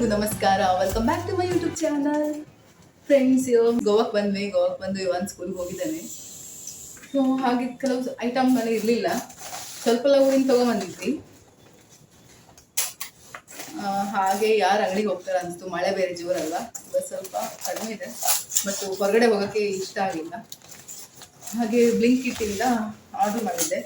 ಎಲ್ಲರಿಗೂ ನಮಸ್ಕಾರ. Welcome back to my YouTube channel friends ಗೋವಾಕ್ ಬಂದ್ವಿ. ಗೋವಾಕ್ ಬಂದು ಇವನ್ ಸ್ಕೂಲ್ಗೆ ಹೋಗಿದ್ದಾನೆ. ಸೊ ಹಾಗೆ ಕೆಲವು ಐಟಮ್ ಮನೆ ಇರಲಿಲ್ಲ. ಸ್ವಲ್ಪ ಊರಿಂದ ತೊಗೊಂಬಂದಿದ್ವಿ. ಆ, ಹಾಗೆ ಯಾರು ಅಂಗಡಿಗೆ ಹೋಗ್ತಾರೆ ಅನಿಸ್ತು. ಮಳೆ ಬೇರೆ ಜೋರಲ್ವಾ? ಸ್ವಲ್ಪ ಕಡಿಮೆ ಇದೆ. ಮತ್ತು ಹೊರಗಡೆ ಹೋಗೋಕ್ಕೆ ಇಷ್ಟ ಆಗಿಲ್ಲ. ಹಾಗೆ ಬ್ಲಿಂಕ್ ಇಟ್ಟಿಂದ ಆರ್ಡರ್ ಮಾಡಿದ್ದೆ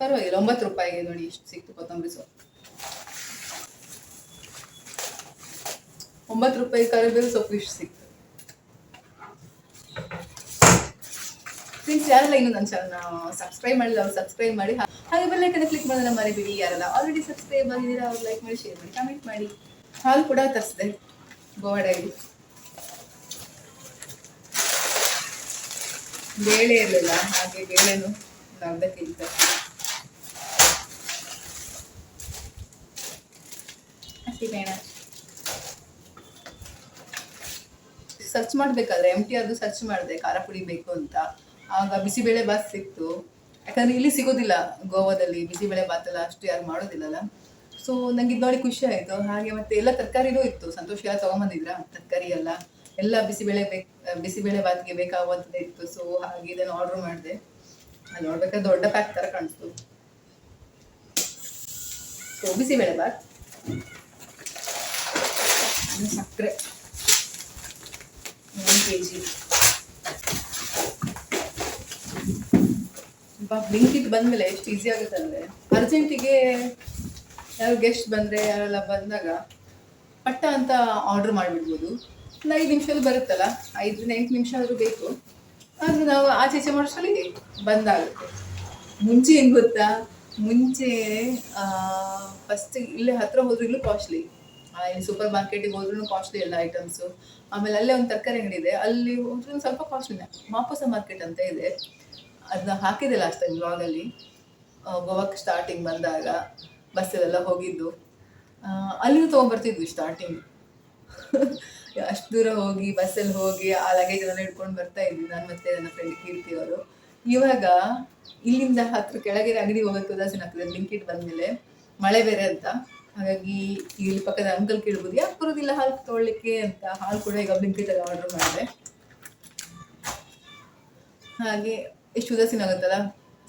ಪರವಾಗಿಲ್ಲ ಒಂಬತ್ತು ರೂಪಾಯಿಗೆ ನೋಡಿ ಇಷ್ಟು ಸಿಕ್ತು ಕೊತ್ತಂಬರಿ ಸೊಪ್ಪು. ಒಂಬತ್ತು ರೂಪಾಯಿ ಕರಿಬೇವು ಸೊಪ್ಪು ಇಷ್ಟು ಸಿಕ್ತು. ಫ್ರೆಂಡ್ಸ್ ಯಾರೆಲ್ಲ ಇನ್ನು ನನ್ನ ಚಾನಲ್ನ ಸಬ್ಸ್ಕ್ರೈಬ್ ಮಾಡಿಲ್ಲ ಅವ್ರು ಸಬ್ಸ್ಕ್ರೈಬ್ ಮಾಡಿ. ಹಾಗೆ ಹಾಗೆ ಕಡೆ ಕ್ಲಿಕ್ ಮಾಡೋದನ್ನ ಮರಿಬೇಡಿ. ಯಾರಲ್ಲ ಆಲ್ರೆಡಿ ಸಬ್ಸ್ಕ್ರೈಬ್ ಆಗಿದ್ದೀರಾ, ಅವ್ರು ಲೈಕ್ ಮಾಡಿ ಶೇರ್ ಮಾಡಿ ಕಮೆಂಟ್ ಮಾಡಿ. ಹಾಲು ಕೂಡ ತರಿಸಿದೆ. ಗೋವಾ ಡೈರಿ ಬೇಳೆ ಇರಲಿಲ್ಲ, ಹಾಗೆ ಬೇಳೆನು ಅರ್ಧ ಕೆ ಜಿ ಬೇಡ ಸರ್ಚ್ ಮಾಡಬೇಕಾದ್ರೆ ಎಂ ಟಿ ಅದು ಸರ್ಚ್ ಮಾಡಿದೆ, ಖಾರ ಪುಡಿ ಬೇಕು ಅಂತ. ಆಗ ಬಿಸಿಬೇಳೆ ಬಾತ್ ಸಿಕ್ತು. ಯಾಕಂದ್ರೆ ಇಲ್ಲಿ ಸಿಗೋದಿಲ್ಲ ಗೋವಾದಲ್ಲಿ ಬಿಸಿಬೇಳೆ ಬಾತ್ ಎಲ್ಲ ಅಷ್ಟು ಯಾರು ಮಾಡೋದಿಲ್ಲಲ್ಲ. ಸೊ ನಂಗೆ ಇದು ನೋಡಿ ಖುಷಿ ಆಯಿತು. ಹಾಗೆ ಮತ್ತೆ ಎಲ್ಲ ತರಕಾರಿನೂ ಇತ್ತು. ಸಂತೋಷ ಎಲ್ಲ ತೊಗೊಂಬಂದಿದ್ರ? ತರಕಾರಿ ಎಲ್ಲ. ಎಲ್ಲ ಬಿಸಿಬೇಳೆ ಬೇಕು ಬಿಸಿಬೇಳೆ ಬಾತ್ಗೆ ಬೇಕಾಗುವಂಥದ್ದೇ ಇತ್ತು. ಸೊ ಹಾಗೆ ಇದನ್ನು ಆರ್ಡರ್ ಮಾಡಿದೆ. ನೋಡ್ಬೇಕಾದ್ರೆ ದೊಡ್ಡ ಪ್ಯಾಕ್ ಥರ ಕಾಣಿಸ್ತು. ಸೊ ಬಿಸಿಬೇಳೆ ಬಾತ್. ಸಕ್ಕರೆ. ಒಂದು ಕೆ ಜಿ ಬ್ಲಿಂಕಿಟ್ ಬಂದಮೇಲೆ ಎಷ್ಟು ಈಸಿ ಆಗುತ್ತೆ ಅಂದರೆ ಅರ್ಜೆಂಟಿಗೆ ಯಾರು ಗೆಸ್ಟ್ ಬಂದರೆ, ಯಾರೆಲ್ಲ ಬಂದಾಗ ಪಟ್ಟ ಅಂತ ಆರ್ಡ್ರ್ ಮಾಡಿಬಿಡ್ಬೋದು. ಒಂದು ಐದು ನಿಮಿಷದಲ್ಲಿ ಬರುತ್ತಲ್ಲ, ಐದರಿಂದ ಎಂಟು ನಿಮಿಷ ಆದರೂ ಬೇಕು. ಆದರೆ ನಾವು ಆಚೆ ಈಚೆ ಮಾಡೋಷ್ಟರಲ್ಲಿ ಬಂದಾಗುತ್ತೆ. ಮುಂಚೆ ಏನು ಗೊತ್ತಾ? ಮುಂಚೆ ಫಸ್ಟ್ ಇಲ್ಲೇ ಹತ್ತಿರ ಹೋದ್ರು ಇಲ್ಲೂ ಕಾಸ್ಟ್ಲಿ ಇಲ್ಲಿ ಸೂಪರ್ ಮಾರ್ಕೆಟಿಗೆ ಹೋದ್ರೂ ಕಾಸ್ಟ್ಲಿ ಎಲ್ಲ ಐಟಮ್ಸು ಆಮೇಲೆ ಅಲ್ಲೇ ಒಂದು ತರಕಾರಿ ಅಂಗಡಿ ಇದೆ. ಅಲ್ಲಿ ಒಂದು ಸ್ವಲ್ಪ ಕಾಸ್ಟ್ಲಿ ಮಾಪಸ ಮಾರ್ಕೆಟ್ ಅಂತ ಇದೆ. ಅದನ್ನ ಹಾಕಿದೆ ಲಾಸ್ಟ್ ಟೈಮ್ ಬ್ಲಾಗಲ್ಲಿ ಗೋವಾಕ್ಕೆ ಸ್ಟಾರ್ಟಿಂಗ್ ಬಂದಾಗ ಬಸ್ಸಲ್ಲೆಲ್ಲ ಹೋಗಿದ್ದು. ಅಲ್ಲಿಯೂ ತೊಗೊಂಡ್ಬರ್ತಿದ್ವಿ ಸ್ಟಾರ್ಟಿಂಗ್ ಅಷ್ಟು ದೂರ ಹೋಗಿ ಬಸ್ಸಲ್ಲಿ ಹೋಗಿ, ಆ ಲಗೇಜ್ ಎಲ್ಲ ಹಿಡ್ಕೊಂಡು ಬರ್ತಾ ಇದ್ವಿ. ನಾನು ಮತ್ತೆ ನನ್ನ ಫ್ರೆಂಡ್ ಕೀರ್ತಿ ಅವರು. ಇವಾಗ ಇಲ್ಲಿಂದ ಹತ್ರ ಕೆಳಗೆ ಅಂಗಡಿ ಹೋಗೋಕೆ ಉದಾಸೀನ ಆಗ್ತದೆ. ಬ್ಲಿಂಕಿಟ್ ಬಂದಮೇಲೆ. ಮಳೆ ಬೇರೆ ಅಂತ. ಹಾಗಾಗಿ ಇಲ್ಲಿ ಪಕ್ಕದ ಅಂಕಲ್ ಕೇಳ್ಬೋದು ಯಾಕೆ ಬರೋದಿಲ್ಲ ಹಾಲು ತೊಗೊಳ್ಳಿಕ್ಕೆ ಅಂತ? ಹಾಲು ಕೂಡ ಈಗ ಬ್ಲಿಂಕೆಟಲ್ಲಿ ಆರ್ಡರ್ ಮಾಡಿದೆ. ಹಾಗೆ ಎಷ್ಟು ಉದಾಸೀನ ಆಗುತ್ತಲ್ಲ?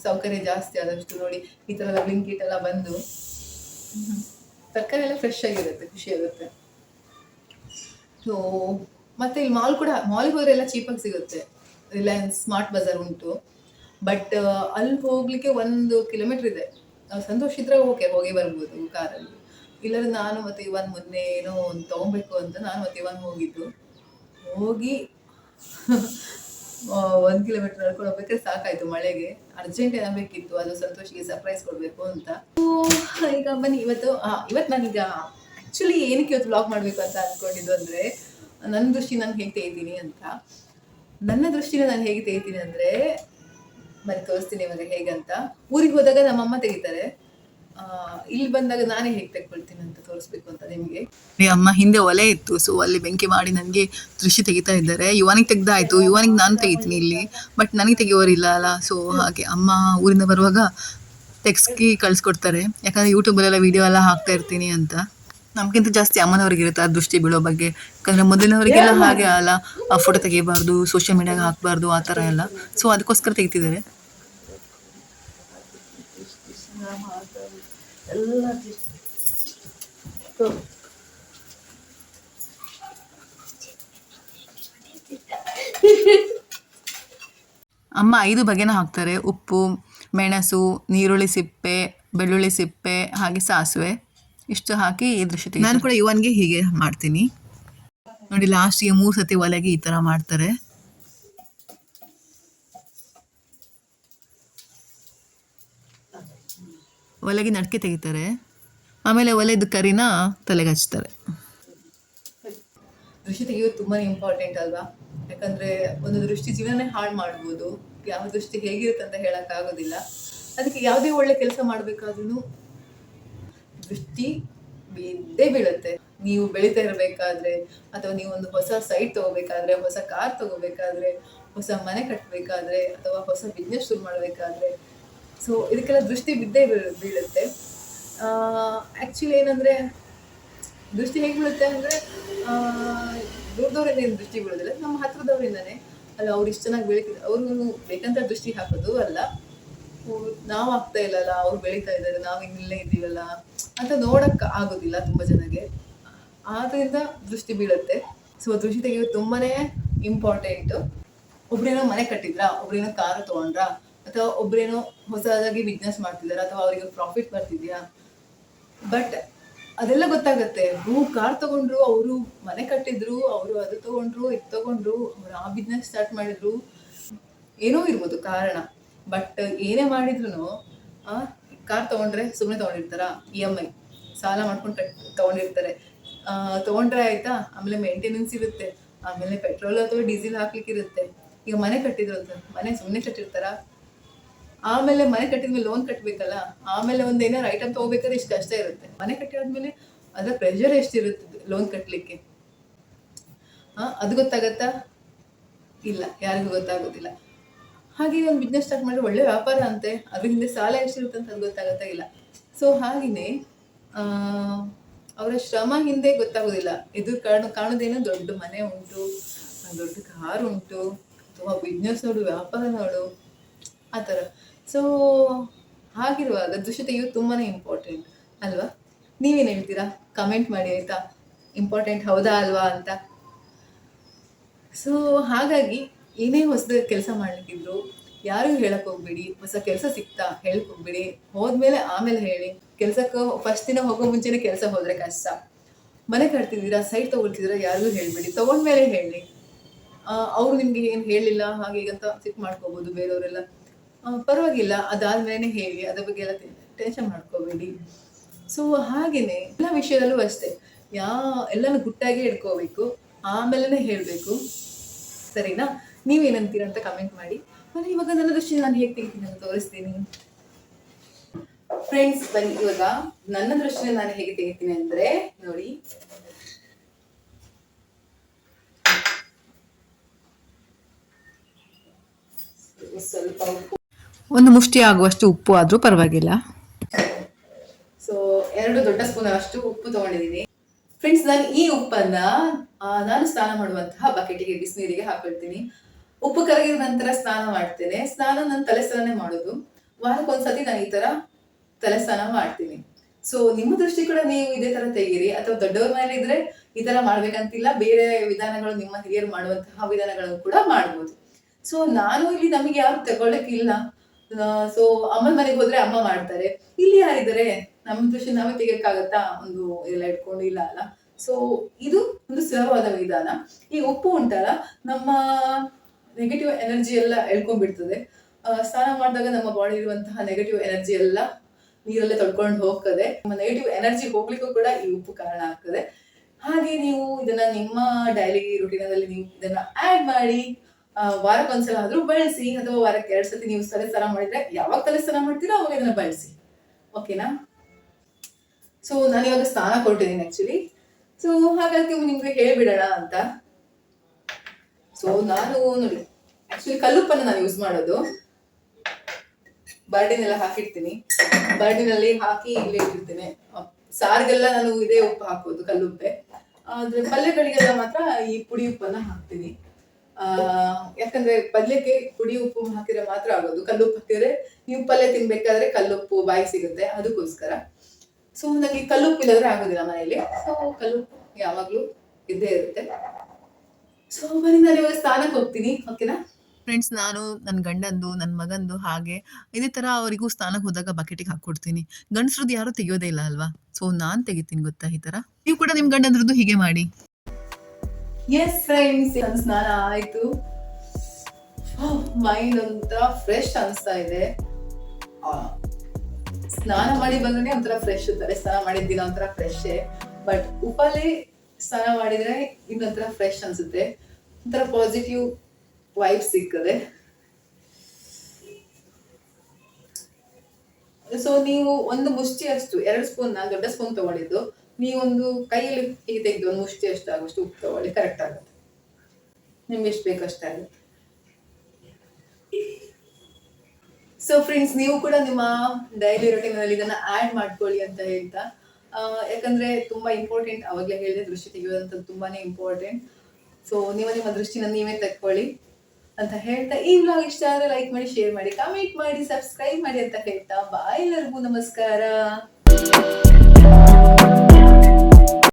ಸೌಕರ್ಯ ಜಾಸ್ತಿ ಆದಷ್ಟು ನೋಡಿ ಈ ಥರದ ಬ್ಲಿಂಕೆಟ್ ಎಲ್ಲ ಬಂದು. ತರಕಾರಿ ಎಲ್ಲ ಫ್ರೆಶ್ ಆಗಿರುತ್ತೆ, ಖುಷಿ ಆಗುತ್ತೆ. ಸೋ ಮತ್ತೆ ಇಲ್ಲಿ ಮಾಲ್ ಕೂಡ ಮಾಲ್ಗೆ ಹೋದ್ರೆ ಎಲ್ಲ ಚೀಪಾಗಿ ಸಿಗುತ್ತೆ. ರಿಲಯನ್ಸ್ ಸ್ಮಾರ್ಟ್ ಬಜಾರ್ ಉಂಟು. ಬಟ್ ಅಲ್ಲಿ ಹೋಗ್ಲಿಕ್ಕೆ ಒಂದು ಕಿಲೋಮೀಟರ್ ಇದೆ. ನಾವು ಸಂತೋಷ ಇದ್ರೆ ಓಕೆ ಹೋಗಿ ಬರ್ಬೋದು ಕಾರಲ್ಲಿ ಇಲ್ಲಾಂದ್ರೆ ನಾನು ಮತ್ತೆ ಇವನ್ ಮೊನ್ನೆ ಏನೋ ಒಂದು ತಗೊಬೇಕು ಅಂತ ನಾನು ಮತ್ತೆ ಇವನ್ ಹೋಗಿದ್ದು. ಹೋಗಿ ಒಂದು ಕಿಲೋಮೀಟರ್ ನಡ್ಕೊಂಡು ಹೋಗ್ಬೇಕಾದ್ರೆ ಸಾಕಾಯ್ತು ಮಳೆಗೆ. ಅರ್ಜೆಂಟ್ ಏನೋ ಬೇಕಿತ್ತು, ಅದು ಸಂತೋಷಿಗೆ ಸರ್ಪ್ರೈಸ್ ಕೊಡಬೇಕು ಅಂತ. ಈಗ ಬನ್ನಿ, ಇವತ್ತು ಇವತ್ತು ನಾನೀಗ ಆ್ಯಕ್ಚುಲಿ ಏನಕ್ಕೆ ಇವತ್ತು ಬ್ಲಾಗ್ ಮಾಡಬೇಕು ಅಂತ ಅಂದ್ಕೊಂಡಿದ್ದು ಅಂದರೆ ನನ್ನ ದೃಷ್ಟಿ ನಾನು ಹೇಗೆ ತೆಗಿತೀನಿ ಅಂತ. ನನ್ನ ದೃಷ್ಟಿನ ನಾನು ಹೇಗೆ ತೆಗಿತೀನಿ ಅಂದರೆ, ಬನ್ನಿ ತೋರಿಸ್ತೀನಿ ಇವಾಗ ಹೇಗಂತ ಊರಿಗೆ ಹೋದಾಗ ನಮ್ಮಮ್ಮ ತೆಗಿತಾರೆ. ಇಲ್ಲಿ ಬಂದಾಗ ನಾನೇ ಹೇಗೆ ತೆಕ್ಕೊಳ್ತೀನಿ ಅಂತ ತೋರಿಸ್ಬೇಕು ಅಂತ ನಿಮಗೆ? ಅಮ್ಮ ಹಿಂದೆ ಒಲೆ ಇತ್ತು ಸೊ ಅಲ್ಲಿ ಬೆಂಕಿ ಮಾಡಿ ನನಗೆ ದೃಶ್ಯ ತೆಗಿತಾ ಇದ್ದಾರೆ. ಯುವನಿಗೆ ತೆಗ್ದಾಯ್ತು ಯುವನಿಗೆ ನಾನು ತೆಗಿತೀನಿ ಇಲ್ಲಿ ಬಟ್ ನನಗೆ ತೆಗಿಯೋರಿಲ್ಲ ಅಲ್ಲ ಸೊ ಹಾಗೆ ಅಮ್ಮ ಊರಿಂದ ಬರುವಾಗ ತೆಗ್ಸ್ಕಿ ಕಳಿಸ್ಕೊಡ್ತಾರೆ. ಯಾಕಂದ್ರೆ ಯೂಟ್ಯೂಬಲ್ಲೆಲ್ಲ ವಿಡಿಯೋ ಎಲ್ಲ ಹಾಕ್ತಾ ಇರ್ತೀನಿ ಅಂತ. ನಮ್ಗಿಂತ ಜಾಸ್ತಿ ಅಮ್ಮನವ್ರಿಗೆ ಇರುತ್ತೆ ಆ ದೃಷ್ಟಿ ಬೀಳೋ ಬಗ್ಗೆ? ಯಾಕಂದ್ರೆ ಮೊದಲಿನವರಿಗೆಲ್ಲ ಹಾಗೆ ಅಲ್ಲ ಆ ಫೋಟೋ ತೆಗಿಬಾರ್ದು ಸೋಷಿಯಲ್ ಮೀಡಿಯಾಗೆ ಹಾಕಬಾರ್ದು ಆ ಥರ ಎಲ್ಲ. ಸೊ ಅದಕ್ಕೋಸ್ಕರ ತೆಗಿತಿದ್ದಾರೆ. ಅಮ್ಮ ಐದು ಬಗೆನ ಹಾಕ್ತಾರೆ. ಉಪ್ಪು, ಮೆಣಸು, ನೀರುಳ್ಳಿ ಸಿಪ್ಪೆ, ಬೆಳ್ಳುಳ್ಳಿ ಸಿಪ್ಪೆ, ಹಾಗೆ ಸಾಸಿವೆ. ಇಷ್ಟು ಹಾಕಿ ಈ ದೃಶ್ಯ ನಾನು ಕೂಡ ಇವನ್ಗೆ ಹೀಗೆ ಮಾಡ್ತೀನಿ. ನೋಡಿ ಲಾಸ್ಟಿಗೆ ಮೂರು ಸತಿ ಒಲೆಗೆ ಈ ಥರ ಮಾಡ್ತಾರೆ. ಒಲೆಗೆ ನಡ್ಕೆ ತೆಗಿತಾರೆ. ಆಮೇಲೆ ಒಲೆದು ಕರಿನ ತಲೆಗೆ ಹಚ್ತಾರೆ. ದೃಷ್ಟಿ ತೆಗೆಯೋದು ತುಂಬಾ ಇಂಪಾರ್ಟೆಂಟ್ ಅಲ್ವಾ? ಯಾಕಂದ್ರೆ ಒಂದು ದೃಷ್ಟಿ ಜೀವನನೇ ಹಾಳು ಮಾಡ್ಬೋದು. ಯಾವ ದೃಷ್ಟಿ ಹೇಗಿರುತ್ತೆ ಅಂತ ಹೇಳಕ್ ಆಗೋದಿಲ್ಲ. ಅದಕ್ಕೆ ಯಾವುದೇ ಒಳ್ಳೆ ಕೆಲಸ ಮಾಡ್ಬೇಕಾದ್ರೂ ದೃಷ್ಟಿ ಬಿದ್ದೇ ಬೀಳುತ್ತೆ. ನೀವು ಬೆಳೀತಾ ಇರಬೇಕಾದ್ರೆ, ಅಥವಾ ನೀವು ಒಂದು ಹೊಸ ಸೈಟ್ ತಗೋಬೇಕಾದ್ರೆ, ಹೊಸ ಕಾರ್ ತಗೋಬೇಕಾದ್ರೆ, ಹೊಸ ಮನೆ ಕಟ್ಟಬೇಕಾದ್ರೆ ಅಥವಾ ಹೊಸ ಬಿಸ್ನೆಸ್ ಶುರು ಮಾಡಬೇಕಾದ್ರೆ ಸೊ ಇದಕ್ಕೆಲ್ಲ ದೃಷ್ಟಿ ಬಿದ್ದೇ ಬೀಳ್- ಬೀಳುತ್ತೆ. ಆ್ಯಕ್ಚುಲಿ ಏನಂದರೆ, ದೃಷ್ಟಿ ಹೇಗೆ ಬೀಳುತ್ತೆ ಅಂದರೆ ದೂರದವರಿಂದ ಏನು ದೃಷ್ಟಿ ಬೀಳೋದಿಲ್ಲ, ನಮ್ಮ ಹತ್ರದವರಿಂದನೇ. ಅಲ್ಲ, ಅವ್ರು ಇಷ್ಟು ಚೆನ್ನಾಗಿ ಬೆಳೀತಿದ್ರು ಅವ್ರಿಗೂ ಬೇಕಂತ ದೃಷ್ಟಿ ಹಾಕೋದು ಅಲ್ಲ. ನಾವು ಆಗ್ತಾ ಇಲ್ಲಲ್ಲ, ಅವ್ರು ಬೆಳೀತಾ ಇದ್ದಾರೆ, ನಾವು ಇಲ್ಲೇ ಇದ್ದೀವಲ್ಲ ಅಂತ ನೋಡಕ್ ಆಗೋದಿಲ್ಲ ತುಂಬ ಜನಗೆ. ಆದ್ರಿಂದ ದೃಷ್ಟಿ ಬೀಳುತ್ತೆ. ಸೊ ದೃಷ್ಟಿ ತೆಗೆಯೋದು ತುಂಬಾನೇ ಇಂಪಾರ್ಟೆಂಟು ಒಬ್ರೇನೋ ಮನೆ ಕಟ್ಟಿದ್ರಾ, ಒಬ್ರೇನೋ ಕಾರು ತೊಗೊಂಡ್ರಾ ಅಥವಾ ಒಬ್ರೇನೋ ಹೊಸದಾಗಿ ಬಿಸ್ನೆಸ್ ಮಾಡ್ತಿದ್ದಾರೆ ಅಥವಾ ಅವರಿಗೆ ಪ್ರಾಫಿಟ್ ಬರ್ತಿದ್ಯಾ? ಬಟ್ ಅದೆಲ್ಲ ಗೊತ್ತಾಗತ್ತೆ. ಹೂ ಕಾರ್ ತಗೊಂಡ್ರು, ಅವರು ಮನೆ ಕಟ್ಟಿದ್ರು, ಅವರು ಅದು ತಗೊಂಡ್ರು, ಇದು ತಗೊಂಡ್ರು, ಅವ್ರು ಆ ಬಿಸ್ನೆಸ್ ಸ್ಟಾರ್ಟ್ ಮಾಡಿದ್ರು. ಏನೋ ಇರ್ಬೋದು ಕಾರಣ. ಬಟ್ ಏನೇ ಮಾಡಿದ್ರು ಕಾರ್ ತಗೊಂಡ್ರೆ ಸುಮ್ಮನೆ ತಗೊಂಡಿರ್ತಾರ? ಇ ಎಂ ಐ ಸಾಲ ಮಾಡ್ಕೊಂಡು ತಗ್- ತಗೊಂಡಿರ್ತಾರೆ. ತಗೊಂಡ್ರೆ ಆಯ್ತಾ? ಆಮೇಲೆ ಮೇಂಟೆನೆನ್ಸ್ ಇರುತ್ತೆ. ಆಮೇಲೆ ಪೆಟ್ರೋಲ್ ಅಥವಾ ಡೀಸೆಲ್ ಹಾಕ್ಲಿಕ್ಕೆ ಇರುತ್ತೆ ಈಗ ಮನೆ ಕಟ್ಟಿದ್ರು ಅಂತ ಮನೆ ಸುಮ್ಮನೆ ಕಟ್ಟಿರ್ತಾರ? ಆಮೇಲೆ ಮನೆ ಕಟ್ಟಿದ್ಮೇಲೆ ಲೋನ್ ಕಟ್ಟಬೇಕಲ್ಲ ಆಮೇಲೆ ಒಂದು ಏನಾರು ಐಟಮ್ ತಗೋಬೇಕಾದ್ರೆ ಇಷ್ಟು ಕಷ್ಟ ಇರುತ್ತೆ. ಮನೆ ಕಟ್ಟಿದ್ಮೇಲೆ ಅದರ ಪ್ರೆಷರ್ ಎಷ್ಟಿರುತ್ತೆ ಲೋನ್ ಕಟ್ಟಲಿಕ್ಕೆ ಅದು ಗೊತ್ತಾಗತ್ತಾ? ಇಲ್ಲ, ಯಾರಿಗೂ ಗೊತ್ತಾಗೋದಿಲ್ಲ. ಹಾಗೆ ಒಂದು ಬಿಸ್ನೆಸ್ ಸ್ಟಾರ್ಟ್ ಮಾಡಿದ್ರೆ ಒಳ್ಳೆ ವ್ಯಾಪಾರ ಅಂತೆ ಅದ್ರ ಹಿಂದೆ ಸಾಲ ಎಷ್ಟಿರುತ್ತೆ ಅಂತ ಅದು ಗೊತ್ತಾಗತ್ತಾ ಇಲ್ಲ. ಸೊ ಹಾಗೆಯೇ ಅವರ ಶ್ರಮ ಹಿಂದೆ ಗೊತ್ತಾಗೋದಿಲ್ಲ. ಇದು ಕಾಣ, ಕಾಣೋದೇನೋ ದೊಡ್ಡ ಮನೆ ಉಂಟು, ದೊಡ್ಡ ಕಾರ್ ಉಂಟು, ಅಥವಾ ಬಿಸ್ನೆಸ್ ನೋಡು, ವ್ಯಾಪಾರ ನೋಡು, ಆ ಥರ. ಸೊ ಹಾಗಿರುವಾಗ ತೆಗೆಯೋದು ತುಂಬಾ ಇಂಪಾರ್ಟೆಂಟ್ ಅಲ್ವಾ? ನೀವೇನು ಹೇಳ್ತೀರಾ? ಕಮೆಂಟ್ ಮಾಡಿ ಆಯಿತಾ? ಇಂಪಾರ್ಟೆಂಟ್ ಹೌದಾ ಅಲ್ವಾ ಅಂತ? ಸೊ ಹಾಗಾಗಿ ಏನೇ ಹೊಸದ ಕೆಲಸ ಮಾಡಲಿಕ್ಕಿದ್ರು ಯಾರಿಗೂ ಹೇಳಕ್ ಹೋಗ್ಬೇಡಿ, ಹೊಸ ಕೆಲಸ ಸಿಗ್ತಾ ಹೇಳಕ್ ಹೋಗ್ಬೇಡಿ. ಹೋದ್ಮೇಲೆ ಆಮೇಲೆ ಹೇಳಿ. ಕೆಲಸಕ್ಕೆ ಫಸ್ಟ್ ದಿನ ಹೋಗೋ ಮುಂಚೆನೇ ಕೆಲಸ ಹೋದ್ರೆ ಕಷ್ಟ. ಮನೆ ಕಟ್ತಿದ್ದೀರಾ ಸೈಟ್ ತಗೊಳ್ತಿದ್ದೀರಾ ಯಾರಿಗೂ ಹೇಳ್ಬೇಡಿ. ತಗೊಂಡ್ಮೇಲೆ ಹೇಳಿ. ಅವ್ರು ನಿಮ್ಗೆ ಏನು ಹೇಳಿಲ್ಲ, ಹಾಗೆ ಈಗಂತ ಸಿಕ್ ಮಾಡ್ಕೋಬೋದು ಬೇರೆಯವರೆಲ್ಲ. ಪರವಾಗಿಲ್ಲ, ಅದಾದ್ಮೇಲೆ ಹೇಳಿ, ಅದ್ರ ಬಗ್ಗೆ ಎಲ್ಲ ಟೆನ್ಷನ್ ಮಾಡ್ಕೋಬೇಡಿ. ಸೊ ಹಾಗೇನೆ, ಎಲ್ಲ ವಿಷಯದಲ್ಲೂ ಅಷ್ಟೇ. ಯಾ, ಎಲ್ಲನೂ ಗುಟ್ಟಾಗಿ ಇಟ್ಕೋಬೇಕು ಆಮೇಲೆ ಹೇಳಬೇಕು. ಸರಿನಾ? ನೀವೇನಂತೀರ ಅಂತ ಕಮೆಂಟ್ ಮಾಡಿ. ನಾನು ಇವಾಗ ನನ್ನ ದೃಷ್ಟಿ ನಾನು ಹೇಗೆ ತೆಗಿತೀನಿ ಅಂತ ತೋರಿಸ್ತೀನಿ. ಫ್ರೆಂಡ್ಸ್ ಬನ್ನಿ, ಇವಾಗ ನನ್ನ ದೃಷ್ಟಿನ ನಾನು ಹೇಗೆ ತೆಗಿತೀನಿ ಅಂದ್ರೆ, ನೋಡಿ. ಸ್ವಲ್ಪ ಒಂದು ಮುಷ್ಟಿ ಆಗುವಷ್ಟು ಉಪ್ಪು ಆದರೂ ಪರವಾಗಿಲ್ಲ. ಸೊ ಎರಡು ದೊಡ್ಡ ಸ್ಪೂನ್ ಅಷ್ಟು ಉಪ್ಪು ತಗೊಂಡಿದ್ದೀನಿ. ಫ್ರೆಂಡ್ಸ್ ನಾನು ಈ ಉಪ್ಪನ್ನ ನಾನು ಸ್ನಾನ ಮಾಡುವಂತಹ ಬಕೆಟಿಗೆ, ಬಿಸಿನೀರಿಗೆ ಹಾಕೊಳ್ತೀನಿ. ಉಪ್ಪು ಕರಗಿದ ನಂತರ ಸ್ನಾನ ಮಾಡ್ತೇನೆ. ಸ್ನಾನ ನಾನು ತಲೆ ಸ್ನಾನ ಮಾಡೋದು ವಾರಕ್ಕೊಂದ್ಸತಿ ನಾನು ಈ ತರ ತಲೆ ಸ್ನಾನ ಮಾಡ್ತೀನಿ. ಸೊ ನಿಮ್ಮ ದೃಷ್ಟಿ ಕೂಡ ನೀವು ಇದೇ ತರ ತೆಗೀರಿ. ಅಥವಾ ದೊಡ್ಡವ್ರ ಮೇಲೆ ಇದ್ರೆ ಈ ತರ ಮಾಡ್ಬೇಕಂತಿಲ್ಲ. ಬೇರೆ ವಿಧಾನಗಳು ನಿಮ್ಮ ಹಿರಿಯರು ಮಾಡುವಂತಹ ವಿಧಾನಗಳನ್ನು ಕೂಡ ಮಾಡ್ಬೋದು. ಸೊ ನಾನು ಇಲ್ಲಿ ನಮಗೆ ಯಾರು ತಗೊಳ್ಳಕ್ಕಿಲ್ಲ. ಸೊ ಅಮ್ಮನ ಮನೆಗೆ ಹೋದ್ರೆ ಅಮ್ಮ ಮಾಡ್ತಾರೆ. ಇಲ್ಲಿ ಯಾರಿದ್ದಾರೆ? ನಮ್ಮ ದೃಶ್ಯ ನಾವೇ ತೆಗಿಯಕ್ಕಾಗತ್ತಾ? ಒಂದು ಎಲ್ಲ ಇಟ್ಕೊಂಡು ಇಲ್ಲ ಅಲ್ಲ? ಸೊ ಇದು ಒಂದು ಸುಲಭವಾದ ವಿಧಾನ. ಈ ಉಪ್ಪು ಉಂಟಲ್ಲ, ನಮ್ಮ ನೆಗೆಟಿವ್ ಎನರ್ಜಿ ಎಲ್ಲ ಎಳ್ಕೊಂಡ್ಬಿಡ್ತದೆ. ಸ್ನಾನ ಮಾಡಿದಾಗ ನಮ್ಮ ಬಾಡಿ ಇರುವಂತಹ ನೆಗೆಟಿವ್ ಎನರ್ಜಿ ಎಲ್ಲ ನೀರಲ್ಲೇ ತೊಳ್ಕೊಂಡು ಹೋಗ್ತದೆ. ನಮ್ಮ ನೆಗೆಟಿವ್ ಎನರ್ಜಿ ಹೋಗ್ಲಿಕ್ಕೂ ಕೂಡ ಈ ಉಪ್ಪು ಕಾರಣ ಆಗ್ತದೆ. ಹಾಗೆ ನೀವು ಇದನ್ನ ನಿಮ್ಮ ಡೈಲಿ ರುಟೀನಲ್ಲಿ ನೀವು ಇದನ್ನ ಆಡ್ ಮಾಡಿ ವಾರಕ್ಕೊಂದ್ಸಲ ಆದ್ರೂ ಬಳಸಿ ಅಥವಾ ವಾರಕ್ಕೆ ಎರಡು ಸತಿ ನೀವು ತಲೆ ಸ್ನಾನ ಮಾಡಿದ್ರೆ ಯಾವಾಗ ತಲೆ ಸ್ನಾನ ಮಾಡ್ತೀರೋ ಅವಾಗ ಇದನ್ನ ಬಳಸಿ. ಓಕೆನಾ ಸೊ ನಾನು ಇವಾಗ ಸ್ನಾನ ಕೊಟ್ಟಿದ್ದೀನಿ ಆಕ್ಚುಲಿ ಸೊ ಹಾಗಾಗಿ ನಿಮ್ಗೆ ಹೇಳ್ಬಿಡೋಣ ಅಂತ. ಸೊ ನಾನು ನೋಡಿ ಆಕ್ಚುಲಿ ಕಲ್ಲುಪ್ಪನ್ನ ನಾನು ಯೂಸ್ ಮಾಡೋದು. ಬರ್ಡಿನೆಲ್ಲ ಹಾಕಿರ್ತೀನಿ. ಬರ್ಡಿನಲ್ಲಿ ಹಾಕಿ ಇಲ್ಲೇ ಇಟ್ಟಿರ್ತೀನಿ. ಸಾರಿಗೆಲ್ಲ ನಾನು ಇದೇ ಉಪ್ಪು ಹಾಕೋದು ಕಲ್ಲುಪ್ಪೆ. ಆದ್ರೆ ಪಲ್ಯಗಳಿಗೆಲ್ಲ ಮಾತ್ರ ಈ ಪುಡಿ ಉಪ್ಪನ್ನ ಹಾಕ್ತೀನಿ. ಆ, ಯಾಕಂದ್ರೆ ಪಲ್ಯಕ್ಕೆ ಪುಡಿ ಉಪ್ಪು ಹಾಕಿದ್ರೆ ಮಾತ್ರ ಆಗೋದು. ಕಲ್ಲುಪ್ಪು ಹಾಕಿದ್ರೆ ನೀವು ಪಲ್ಯ ತಿನ್ಬೇಕಾದ್ರೆ ಕಲ್ಲುಪ್ಪು ಬಾಯಿ ಸಿಗುತ್ತೆ, ಅದಕ್ಕೋಸ್ಕರ. ಸೊ ನನಗೆ ಕಲ್ಲುಪ್ಪು ಇಲ್ಲದ್ರೆ ಆಗೋದಿಲ್ಲ ಮನೆಯಲ್ಲಿ. ಸೊ ಕಲ್ಲುಪ್ಪು ಯಾವಾಗ್ಲೂ ಇದ್ದೇ ಇರುತ್ತೆ. ಸೊ ಬನ್ನಿ, ನಾನು ಇವಾಗ ಸ್ನಾನಕ್ಕೆ ಹೋಗ್ತೀನಿ. ಓಕೆನಾ ಫ್ರೆಂಡ್ಸ್ ನಾನು ನನ್ನ ಗಂಡಂದು ನನ್ನ ಮಗಂದು ಹಾಗೆ ಇದೇ ಥರ ಅವರಿಗೂ ಸ್ಥಾನಕ್ಕೆ ಹೋದಾಗ ಬಕೆಟಿಗೆ ಹಾಕ್ಕೊಡ್ತೀನಿ. ಗಂಡಸ್ರದ್ದು ಯಾರೂ ತೆಗಿಯೋದೇ ಇಲ್ಲ ಅಲ್ವಾ? ಸೊ ನಾನು ತೆಗಿತೀನಿ ಗೊತ್ತಾ ಈ ಥರ ನೀವು ಕೂಡ ನಿಮ್ಮ ಗಂಡಂದ್ರದ್ದು ಹೀಗೆ ಮಾಡಿ. ಎಸ್ ಫ್ರೆಂಡ್ಸ್ ನನ್ನ ಸ್ನಾನ ಆಯ್ತು? ಮೈಂಡ್ ಒಂಥರ ಫ್ರೆಶ್ ಅನಿಸ್ತಾ ಇದೆ. ಸ್ನಾನ ಮಾಡಿ ಬಂದ್ರೆ ಒಂಥರ ಫ್ರೆಶ್ ತಲೆ ಸ್ನಾನ ಮಾಡಿದ ದಿನ ಒಂಥರ ಫ್ರೆಶ್ ಬಟ್ ಉಪ್ಪಲ್ಲಿ ಸ್ನಾನ ಮಾಡಿದ್ರೆ ಇನ್ನೊಂಥರ ಫ್ರೆಶ್ ಅನ್ಸುತ್ತೆ. ಒಂಥರ ಪಾಸಿಟಿವ್ ವೈಬ್ ಸಿಕ್ಕದೆ ಸೊ ನೀವು ಒಂದು ಮುಷ್ಟಿ ಅಷ್ಟು ಎರಡು ಸ್ಪೂನ್ ನಾನು ದೊಡ್ಡ ಸ್ಪೂನ್ ತಗೊಂಡಿದ್ದು. ನೀವೊಂದು ಕೈಯಲ್ಲಿ ಹೀಗೆ ತೆಗೆದು ಒಂದು ಮುಷ್ಟಿ ಅಷ್ಟು ಆಗುವಷ್ಟು ಉಪ್ಪು ತಗೊಳ್ಳಿ ಕರೆಕ್ಟ್ ಆಗುತ್ತೆ. ನಿಮ್ಗೆ ಎಷ್ಟು ಬೇಕು ಅಷ್ಟಾಗುತ್ತೆ ಸೊ ಫ್ರೆಂಡ್ಸ್ ನೀವು ಕೂಡ ನಿಮ್ಮ ಡೈಲಿ ರೊಟೀನ್ ಅಲ್ಲಿ ಇದನ್ನ ಆಡ್ ಮಾಡ್ಕೊಳ್ಳಿ ಅಂತ ಹೇಳ್ತಾ ಯಾಕಂದ್ರೆ ತುಂಬಾ ಇಂಪಾರ್ಟೆಂಟ್ ಅವಾಗಲೇ ಹೇಳಿದೆ, ದೃಷ್ಟಿ ತೆಗೆಯುವಂಥದ್ದು ತುಂಬಾನೇ ಇಂಪಾರ್ಟೆಂಟ್ ಸೊ ನೀವು ನಿಮ್ಮ ದೃಷ್ಟಿನ ನೀವೇ ತಕ್ಕೊಳ್ಳಿ ಅಂತ ಹೇಳ್ತಾ, ಈ ವ್ಲಾಗ್ ಇಷ್ಟ ಆದ್ರೆ ಲೈಕ್ ಮಾಡಿ ಶೇರ್ ಮಾಡಿ ಕಮೆಂಟ್ ಮಾಡಿ ಸಬ್ಸ್ಕ್ರೈಬ್ ಮಾಡಿ ಅಂತ ಹೇಳ್ತಾ ಬಾಯ್ ಎಲ್ಲರಿಗೂ ನಮಸ್ಕಾರ.